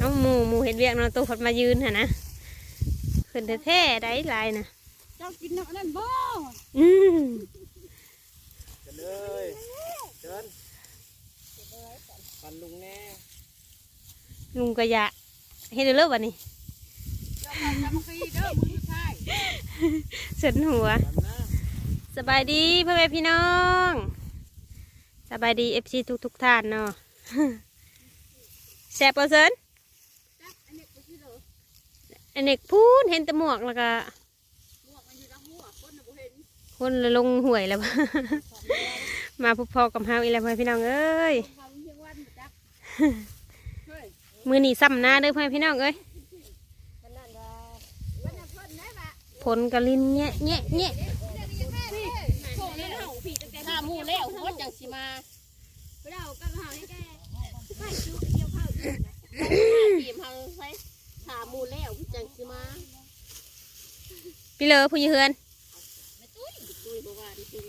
น้องหมูหมูเห็ดเวียกเนาะตัวพดมายืนหั่นนะขึ้นแท้ๆได้หลายนะเจ้ากินน้ำนั่นบ่อืมเดินเลยเดินปันลุงแน่ลุงก็อยากเห็นเลิกวันนี้เจ้าของจำปีเด้อมือสุดท้ายเสินหัวปันนะสบายดีพ่อแม่พี่น้อง สบายดีเอฟซีทุกทุกๆท่านเนาะแซ่บเอาเซิน จักอันนี้ก็คือเด้อ อันนี้พูดเห็นแต่หมวกแล้วก็หมวกมันอยู่ทั้งหัวคนน่ะบ่เห็นคนละลงห่วยแล้ว มาพบพอกับเฮาอีแล้วพ่อแม่พี่น้องเอ้ยทำเพียงวันบ่จักเฮ้ยมือหนีซ้ำหน้าเด้อพ่อแม่พี่น้องเอ้ยมันนั่นว่าวันนั้นเพิ่นได้บ่ผลกระลินแงะแงะแงะโชว์แล้วเฮาพี่ตั้งแต่ถ้าหมู่แล้วหัวจังสิมาเรากับเฮานี่แกไปซื้อเกี่ยวข้าวอยู่นะทีมเฮาใช้ ถาหมูแล้วพี่จังสิมาพี่เลอผู้ยืเฮือนตุ้ยบ่ว่าดิตุ้ย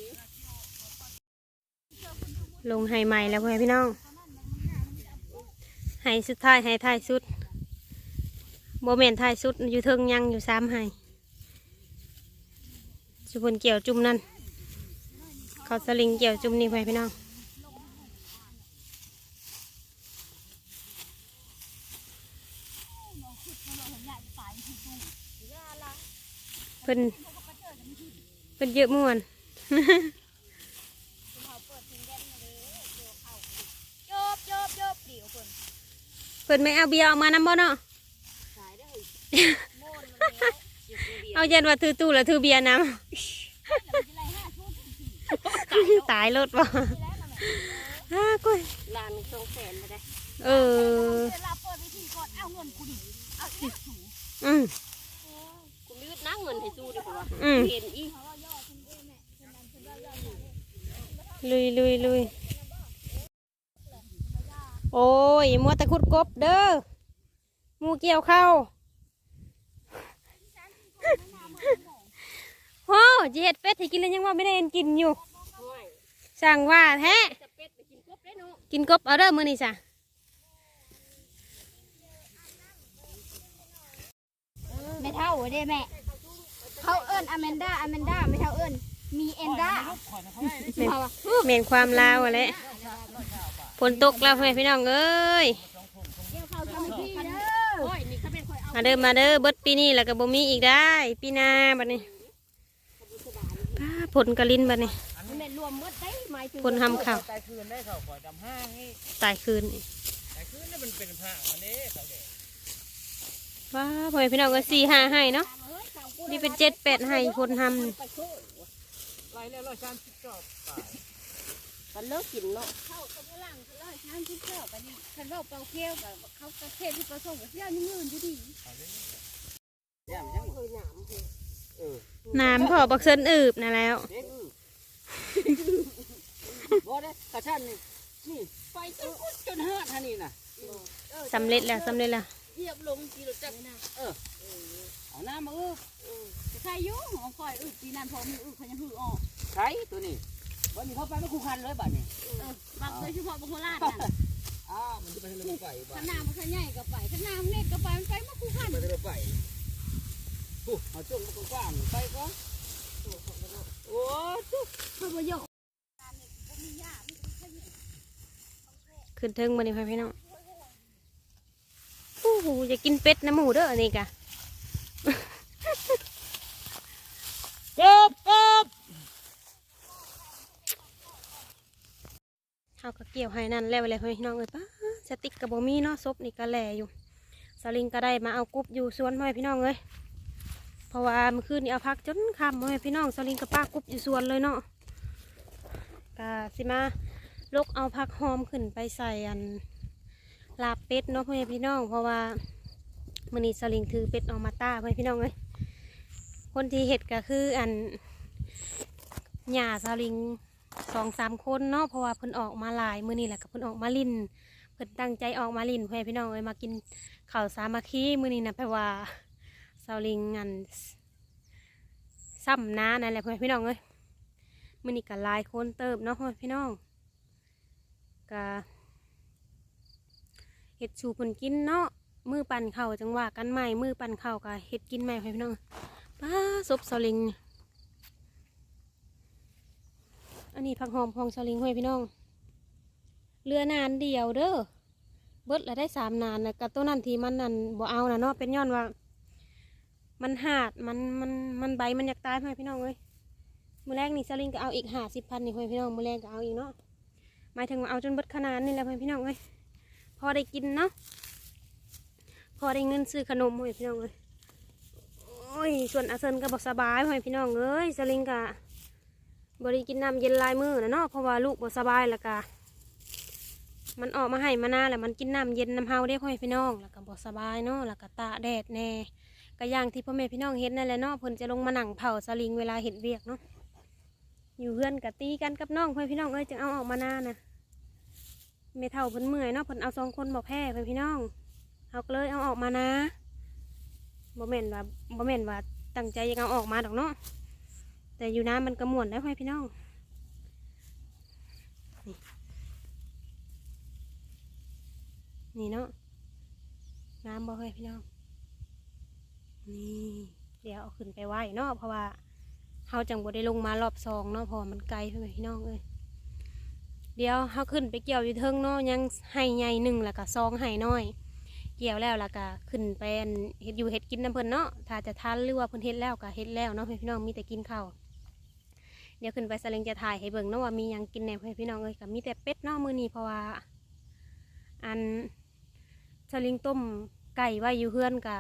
ลงไฮใหม่แล้วพ่อแม่พี่น้องไฮสุดท้ายไฮท้ายสุดโบเมนท้ายสุดอยู่เทิงยังอยู่สามไฮสุพนเกี่ยวจุ่มนั่นเขาสลิงเกี่ยวจุ่มนี่พ่อแม่พี่น้อง เพิ่นเพิ่นเยอะม่วนโยบโยบโยบเดี๋ยวเพิ่นเพิ่นไม่เอาเบียร์ออกมานำบ่เนาะขายได้เฮ้ยโม่นมันแล้วสิบเดียวเอาเย็นว่าถือตู้แล้วถือเบียร์นำตายรถบ่ฮ่ากุ้ยลานสองแสนมาได้เออเวลาเปิดวิธีก่อนเอาเงินกูดิเอาอีก อืมกูมีนักเงินให้สู้ดีกว่าอืมเห็นอีลุยลุยลุยโอ้ย มัวแต่ขุดกบเด้อหมูเกี่ยวเข้าโอ้จีเห็ดเป็ดให้กินแล้วยังว่าไม่ได้เห็นกินอยู่ห้อยสั่งว่าแท้จะเป็ดไปกินกบได้เนาะกินกบเอาเด้อมื้อนี้จ้ะ ไม่เท่าเด้แม่ เขาเอิ้นอแมนดาอแมนดาไม่เท่าเอิ้นมีเอนดาแม่นแม่นความลาวอะแหละฝนตกแล้วพ่อแม่พี่น้องเอ้ยเกี่ยวเขาทำพี่เด้อห้อยนี่เขาเป็นคอยเอามาเด้อมาเด้อเบิดปีนี้แล้วก็บ่มีอีกได้ ปีหน้าบัดนี้ป้าผลกระลินบัดนี้มันแม่นรวมหมดได้หมายถึงผลทำข่าวตายคืนได้เขาขอดำห้างนี่ตายคืนนี่ตายคืนนี่มันเป็นผ้าอันนี้เขาเด็ก ว้าพ่อแม่พี่น้องก็สี่ห้าให้เนาะนี่เป็นเจ็ดแปดให้ผลทำนี่ไปโชว์ไล่แล้วร้อยสามสิบจอบตายมันเลิกกินเนาะเขาเขาพลังเขาเลยช้างที่เจ้ากันนี่คันว่าเปาเกี้ยวกับเขากระเทศที่ประสงค์กับเที่ยวนี่เงินอยู่ดีย่ำยังเคยหนามเคยเออน้ำพอบักเซินอืบนะแล้วเด็กบ่ได้กระชันนี่นี่ ไปจนกุดจนเฮือดท่านี่น่ะสำเร็จแล้วสำเร็จแล้ว เหยียบลงกิโลจักรนะเอาน้ำมาอื้อใครยุ่งของคอยอึปีนั้นพอมีอึเขายังหือออกใช้ตัวนี้วันนี้เขาไปไม่คู่คันเลยบัดนี้บางโดยเฉพาะบางโคราชน่ะอ้าวมันจะไปทะเลไปบ้าขนาดมันขยายก็ไปขนาดเล็กก็ไปมันไปมาคู่ขันไปทะเลไปปุ๊บเอาจ้องมันกว้างๆไปก่อนโอ้จุ๊บเขาประโยชน์ขึ้นเทิงมานี่พ่อพี่น้อง โอ้โหอยากกินเป็ดนะหมูเด้ออันนี้กะกบกบเขาก็เกี่ยวให้นั่นแล้วเลยพ่อพี่น้องเอ้ยป้าสติ๊กกับบ่มีเนาะซบนี่ก็แหล่อยู่สลิงก็ได้มาเอากุบอยู่สวนพ่อพี่น้องเลยเพราะว่าเมื่อคืนนี้เอาพักจนค่ำพ่อพี่น้องสลิงกับป้ากุบอยู่สวนเลยเนาะก็สิมาลกเอาผักหอมขึ้นไปใส่อัน ลาบเป็ดเนาะพ่อพี่น้อง เพราะว่ามื้อนี้สลิงถือเป็ดออกมาต้าพ่อพี่น้องเลยคนที่เห็ดก็คืออันหญ้าสลิงสองสามคนเนาะเพราะว่าเพิ่นออกมาหลายมือนี้แหละกับเพิ่นออกมาลินเพิ่นตั้งใจออกมาลินเพื่อให้พี่น้องเอ้ยมากินข้าวสามัคคีมือนี้นะแปลว่าเซาลิงงันซ้ำน้านั่นแหละเพื่อนพี่น้องเอ้ยมือนี้ก็ลายคนเติบเนาะเพื่อนพี่น้องก็ เฮ็ดสู่เพิ่นกินเนาะมือปั่นเข่าจังหวะกันใหม่มือปั่นเข่ากับเฮ็ดกินใหม่พี่น้องป้าซบสลิงอันนี้ผักหอมของสลิงห้พี่น้องเรือนานเดียวเด้อเบิดแล้วได้สามนานแล้วกับตัวนั้นทีมันนั่นบ่เอานะเนาะเป็นย้อนว่า มันหาดมันมันมันใบมันอยากตายให้พี่น้องเลยมือแรกนี่สลิงก็เอาอีกหาสิบพันนี่ห้พี่น้องมือแรกก็เอาอีกเนาะหมายถึงว่าเอาจนเบิดขนาดนี่แหละให้พี่น้องเลย พอได้กินเนาะพอได้เงินซื้อขนมให้พี่น้องเลยโอ้ยส่วนอาเซนก็บอกสบายให้พี่น้องเอ้ยสลิงก็บริกินน้ำเย็นลายมือนะเนาะเพราะว่าลูกบ่สบายแล้วก็มันออกมาให้มานาแหล้วมันกินน้ำเย็นน้ำเฮาได้พ่อพี่น้องแล้วก็บ่สบายเนาะแล้วก็ตาแดดแน่ก็ย่างที่พ่อแม่พี่น้องเห็นนั่นแหละเนาะเพิ่นจะลงมาหนังเผาสลิงเวลาเห็นเวียกเนาะอยู่เพื่อนกับตีกันกับน้องเพื่อพี่น้องเอ้ยจึงเอาออกมาหน้านะ เมเท่าเพิ่นเมื่อยเนาะเพิ่นเอาสองคนบอกแพ้เพื่นพี่น้องเอาเลยเอาออกมานะบ่แม่นว่าบ่แม่นว่าตั้งใจยังเอาออกมาดอกเนาะแต่อยู่น้ำมันกระมวนได้เพื่พี่น้องนี่เนาะน้ำบ่เพื่อนพี่น้องนี่เดี๋ยวเอาขึ้นไปไหวเนาะเพราะว่าเฮาจังบ่ได้ลงมารอบสองเนาะพราะว่ามันไกลเพื่อนพี่น้องเอ้ย เดี๋ยวเฮาขึ้นไปเกี่ยวอยู่เทิงเนาะยังให้ใหญ่หนึ่งแล้วก็ซองให้น้อย เกี่ยวแล้วแล้วก็ขึ้นไปอันเฮ็ดอยู่เฮ็ดกินน้ำเพิ่นเนาะถ้าจะทันหรือว่าเพิ่นเฮ็ดแล้วก็เฮ็ดแล้วเนาะเพื่อนพี่น้องมีแต่กินข้าวเดี๋ยวขึ้นไปสลิงจะถ่ายให้เบิ่งเนาะว่ามียังกินแหน่เพื่อนพี่น้องเอ้ยก็มีแต่เป็ดเนาะมื้อนี้เพราะว่า อันสลิงต้มไก่ไว้อยู่เฮือนกะ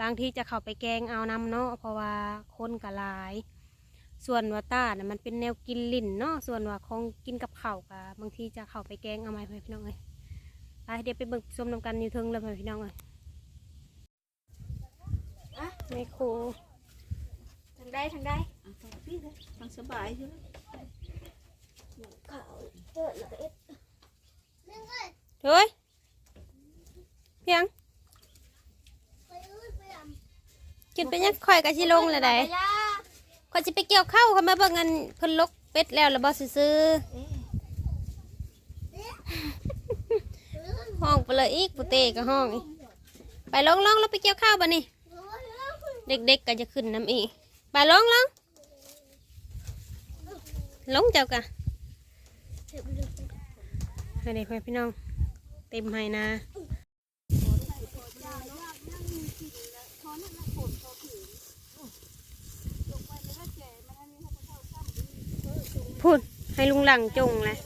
บางทีจะเข้าไปแกงเอาน้ำเนาะเพราะว่าคนกะหลาย ส่วนว่าต้าน่ะมันเป็นแนวกินลิ่นเนาะส่วนว่าของกินกับข้าวกะบางทีจะเข้าไปแกงเอาไหมพี่น้องเอ้ยไปเดี๋ยวไปเบิ่งชมนำกันอยู่เทิงเลยพี่น้องเอ้ยไม่ครูทางได้ทางได้ทางสบายใช่ไหมเฮ้ยเพียงกินไปยังคอยกับชิลงเลยได้ คอยจะไปเกี่ยวข้าวเขามาเบิ่งกันเพิ่นลกเป็ดแล้วแล้วบ่ซื้อๆห้องไปเลยอีกปุเตก็ห้องอีกไปลองลองแล้วไปเกี่ยวข้าวบ่นี่เด็กๆก็จะขึ้นน้ำอีกไปลองลองลงเจ้ากะให้เด็กพี่น้อง เต็มให้นะ พูดให้ลุงหลังจงเลย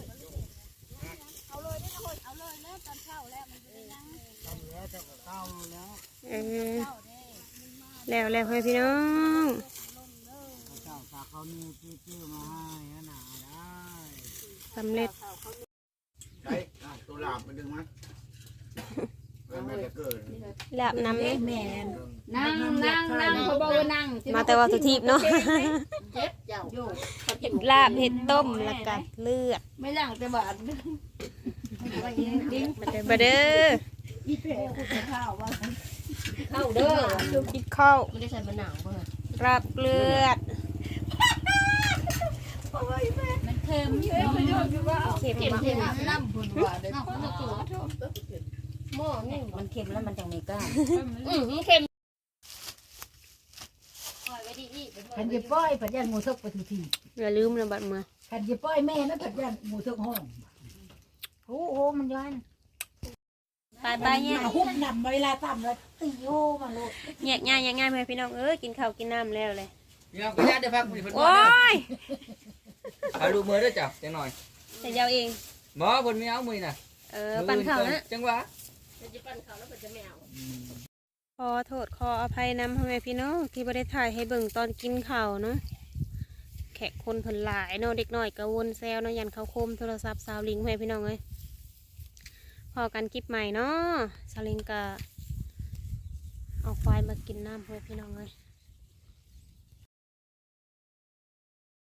แล้วแล้วให้พี่น้องเจ้าเขานี่ชื่อๆมาให้หนาได้สำเร็จตัวหลาบมันดึงมั้ย แม่จะเกิดลาบน้ำเองนั่งนั่งนั่งเขาบอกว่านั่งมาแต่ว่าสุทีบเนาะเจ็บเจ้าเห็ดลาบเห็ดต้มแล้วก็เลือดไม่นั่งแต่บาดมาเด้อมาเด้อเข้าเด้อกินข้าวไม่ได้ใส่มะนาวเบิ่งลาบเลือดมันเค็มเค็มอยู่ว่าเข็มเข็มมากเข็มน้ำพุ่นว่าได้ หม้อนี่มันเค็มแล้วมันจังไม่กล้าอือเข็มขันจะป้อยผัดยันหมูทกไปทุกทีอย่าลืมนะบัดมือขันจะป้อยแม่นะผัดยันหมูทกห้องโอ้โหมันย้อนไปไปเนี่ยมาหุบนำเวลาต่ำแล้วตีโอมาโลดแยกง่ายแยกง่ายเพื่อนพี่น้องเอ้ยกินข้าวกินน้ำแล้วเลยพี่น้องก็ญาติได้พักมือเพิ่นโอ้ยเอาดูมือด้วยจ้ะจังหน่อยแต่ยาวเองหมอเพิ่นไม่เอามือน่ะเออปั่นข้าวนะจังหวะ จะจะปั้นเขาแล้วก็จะไม่เอาขอโทษขออภัยนำพ่อแม่พี่น้องที่ไม่ได้ถ่ายให้เบิ่งตอนกินข้าวเนาะแขกคนเพิ่นหลายเนาะเด็กน้อยกระวนแซวเนาะยันเขาคมโทรศัพท์สาวลิงแม่พี่น้องเอ้ยพอกันคลิปใหม่เนาะสาวลิงก็เอาควายมากินน้ำเพื่อพี่น้องเลย